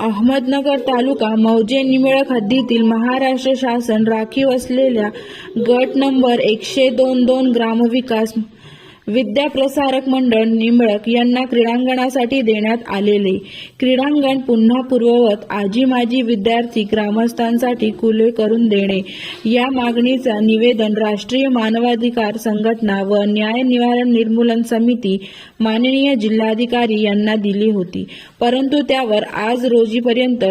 अहमदनगर तालुका मौजे निमिळक हद्दीतील महाराष्ट्र शासन राखीव असलेल्या गट नंबर एकशे दोन दोन ग्रामविकास विद्याप्रसारक मंडळ निंबळक यांना क्रीडांगणासाठी देण्यात आलेले क्रीडांगण पुन्हा पूर्ववत आजी माजी विद्यार्थी ग्रामस्थांसाठी खुले करून देणे. या मागणीचा निवेदन राष्ट्रीय मानवाधिकार संघटना व न्याय निवारण निर्मूलन समिती माननीय जिल्हाधिकारी यांना दिली होती. परंतु त्यावर आज रोजीपर्यंत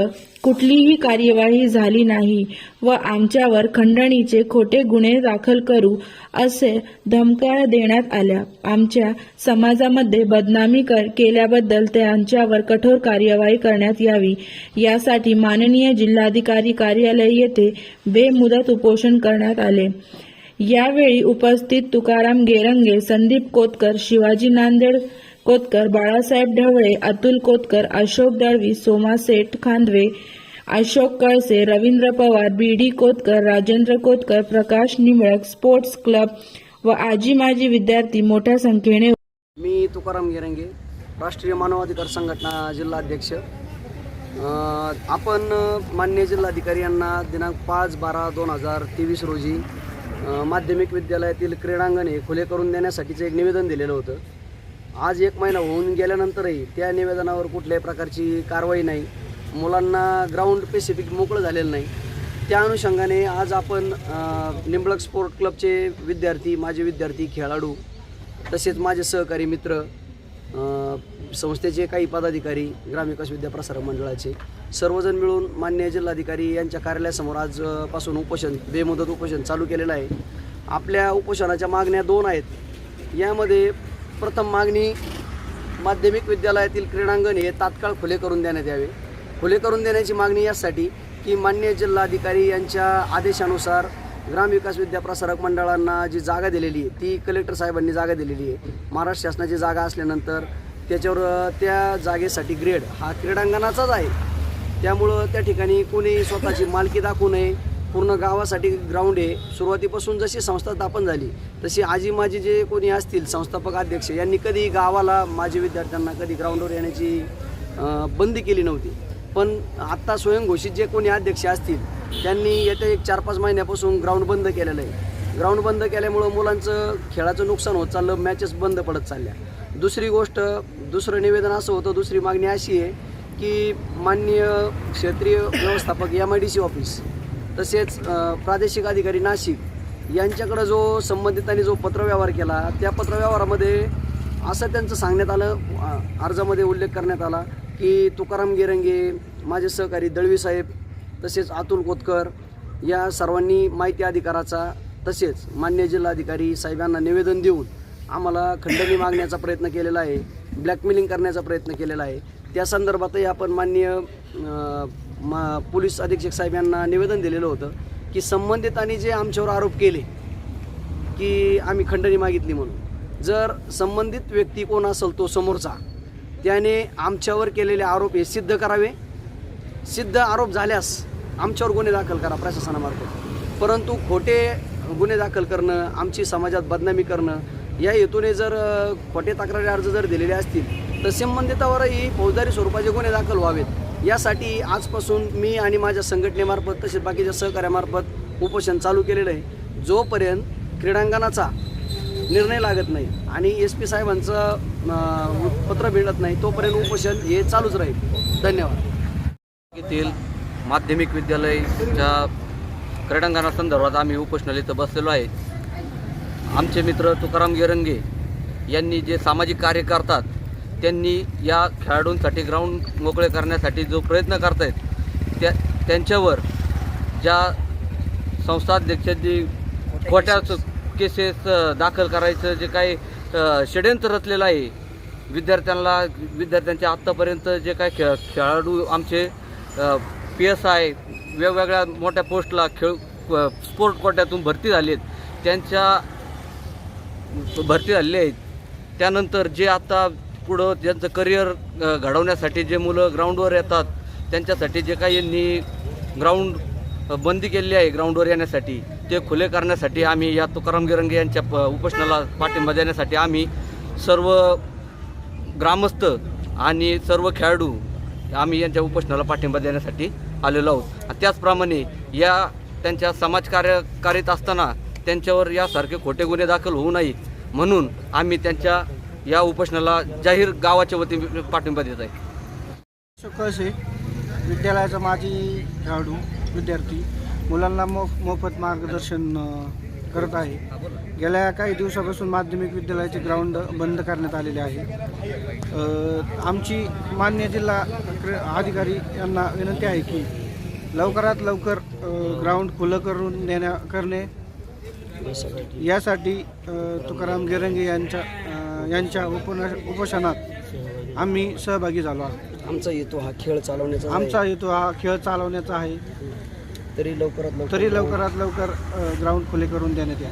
कुठलीही कार्यवाही झाली नाही व आमच्यावर खंडणीचे खोटे गुन्हे दाखल करू असे धमक्या देण्यात आल्या. आमच्या समाजामध्ये बदनामी कर केल्याबद्दल त्यांच्यावर कठोर कार्यवाही करण्यात यावी. यासाठी माननीय जिल्हाधिकारी कार्यालय येथे बेमुदत उपोषण करण्यात आले. यावेळी उपस्थित Tukaram Gerange Sandeep Kotkar Shivaji Nanded Kotkar Balasaheb Dhawale Atul Kotkar Ashok Dalvi Soma Seth Khandve Ashok Kalse Ravindra Pawar B D Kotkar Rajendra Kotkar Prakash Nimalak sports club व आजी माजी विद्यार्थी मोठ्या संख्येने मी तुकाराम गिरंगे राष्ट्रीय मानवाधिकार संघटना जिल्हाध्यक्ष. आपण मान्य जिल्हाधिकारी यांना दिनांक पाच बारा दोन हजार तेवीस रोजी माध्यमिक विद्यालयातील क्रीडांगण हे खुले करून देण्यासाठीचं एक निवेदन दिलेलं होतं. आज एक महिना होऊन गेल्यानंतरही त्या निवेदनावर कुठल्याही प्रकारची कारवाई नाही. मुलांना ग्राउंड स्पेसिफिक मोकळं झालेलं नाही. त्या अनुषंगाने आज आपण निंबळक स्पोर्ट क्लबचे विद्यार्थी माझे विद्यार्थी खेळाडू तसेच माझे सहकारी मित्र संस्थेचे काही पदाधिकारी ग्रामविकास विद्याप्रसारक मंडळाचे सर्वजण मिळून मान्य जिल्हाधिकारी यांच्या कार्यालयासमोर आजपासून उपोषण बेमुदत उपोषण चालू केलेलं आहे. आपल्या उपोषणाच्या मागण्या दोन आहेत. यामध्ये प्रथम मागणी माध्यमिक विद्यालयातील क्रीडांगण हे तात्काळ खुले करून देण्यात यावे. खुले करून देण्याची मागणी यासाठी की मान्य जिल्हाधिकारी यांच्या आदेशानुसार ग्रामविकास विद्याप्रसारक मंडळांना जी जागा दिलेली आहे ती कलेक्टर साहेबांनी जागा दिलेली आहे. महाराष्ट्र शासनाची जागा असल्यानंतर त्याच्यावर त्या जागेसाठी ग्रेड हा क्रीडांगणाचाच आहे. त्यामुळं त्या ठिकाणी कोणी स्वतःची मालकी दाखवू नये. पूर्ण गावासाठी ग्राउंड आहे. सुरुवातीपासून जशी संस्था स्थापन झाली तशी आजी माजी जे कोणी असतील संस्थापक अध्यक्ष यांनी कधी गावाला माजी विद्यार्थ्यांना कधी ग्राउंडवर येण्याची बंदी केली नव्हती. पण आत्ता स्वयंघोषित जे कोणी अध्यक्ष असतील त्यांनी येत्या एक चार पाच महिन्यापासून ग्राउंड बंद केलेलं आहे. ग्राउंड बंद केल्यामुळं मुलांचं खेळाचं नुकसान होत चाललं मॅचेस बंद पडत चालल्या. दुसरी गोष्ट दुसरं निवेदन असं होतं दुसरी मागणी अशी आहे की माननीय क्षेत्रीय व्यवस्थापक M I D C office तसेच प्रादेशिक अधिकारी नाशिक यांच्याकडं जो संबंधितांनी जो पत्रव्यवहार केला त्या पत्रव्यवहारामध्ये असं त्यांचं सांगण्यात आलं अर्जामध्ये उल्लेख करण्यात आला. की तुकाराम गिरंगे माझे सहकारी दळवी साहेब तसेच अतुल कोतकर या सर्वांनी माहिती अधिकाराचा तसेच मान्य जिल्हाधिकारी साहेबांना निवेदन देऊन आम्हाला खंडणी मागण्याचा प्रयत्न केलेला आहे ब्लॅकमेलिंग करण्याचा प्रयत्न केलेला आहे. त्या संदर्भातही आपण मान्य मा पोलीस अधीक्षक साहेब यांना निवेदन दिलेलं होतं की संबंधितांनी जे आमच्यावर आरोप केले की आम्ही खंडणी मागितली म्हणून जर संबंधित व्यक्ती कोण असेल तो समोरचा त्याने आमच्यावर केलेले आरोप हे सिद्ध करावे. सिद्ध आरोप झाल्यास आमच्यावर गुन्हे दाखल करा प्रशासनामार्फत. परंतु खोटे गुन्हे दाखल करणं आमची समाजात बदनामी करणं या हेतूने जर खोटे तक्रारी अर्ज जर दिलेले असतील तर संबंधितावरही फौजदारी स्वरूपाचे गुन्हे दाखल व्हावेत. यासाठी आजपासून मी आणि माझ्या संघटनेमार्फत तसेच बाकीच्या सहकार्यामार्फत उपोषण चालू केलेलं आहे. जोपर्यंत क्रीडांगणाचा निर्णय लागत नाही. आणि एस पी साहेबांचं पत्र मिळत नाही तोपर्यंत उपोषण हे चालूच राहील. धन्यवाद. येथील माध्यमिक विद्यालयच्या क्रीडांगणासंदर्भात आम्ही उपोषणाला इथं बसलेलो आहे. आमचे मित्र तुकाराम गेरंगे यांनी जे सामाजिक कार्य करतात त्यांनी या खेळाडूंसाठी ग्राउंड मोकळे करण्यासाठी जो प्रयत्न करत आहेत त्या त्यांच्यावर ज्या संस्थाध्यक्षांनी खोट्या केसेस दाखल करायचं जे काही अ, षडयंत्र रचलेलं आहे. विद्यार्थ्यांना विद्यार्थ्यांच्या आत्तापर्यंत जे काही खेळ खेळाडू आमचे पी एस आय वेगवेगळ्या मोठ्या पोस्टला खेळ स्पोर्ट कोट्यातून भरती झालेत. त्यांच्या भरती झालेली आहेत. त्यानंतर जे आता पुढं ज्यांचं करिअर घडवण्यासाठी जे मुलं ग्राउंडवर येतात त्यांच्यासाठी जे काही यांनी ग्राउंड बंदी केलेली आहे ग्राउंडवर येण्यासाठी. ते खुले करण्यासाठी आम्ही या तुकाराम गिरंगे यांच्या प उपोषणाला पाठिंबा देण्यासाठी आम्ही सर्व ग्रामस्थ आणि सर्व खेळाडू आम्ही यांच्या उपोषणाला पाठिंबा देण्यासाठी आलेलो आहोत. त्याचप्रमाणे या त्यांच्या समाजकार्य करीत असताना त्यांच्यावर यासारखे खोटे गुन्हे दाखल होऊ नये म्हणून आम्ही त्यांच्या या उपोषणाला जाहीर गावाच्या वतीने पाठिंबा देत आहे. कळसे विद्यालयाचा माजी खेळाडू विद्यार्थी मुलांना मो मोफत मार्गदर्शन करत आहे. गेल्या काही दिवसापासून माध्यमिक विद्यालयाचे ग्राउंड बंद करण्यात आलेले आहे. आमची मान्य जिल्हा क्र- अधिकारी यांना विनंती आहे की लवकरात लवकर ग्राउंड खुलं करून देण्या करणे. यासाठी तुकाराम गिरंगे यांच्या यांच्या उपन उपोषणात आम्ही सहभागी झालो आहोत. आमचा हेतू हा खेळ चालवण्याचा आमचा हेतू हा खेळ चालवण्याचा आहे. तरी लवकरात तरी लवकरात लवकर ग्राउंड खुले करून देण्यात या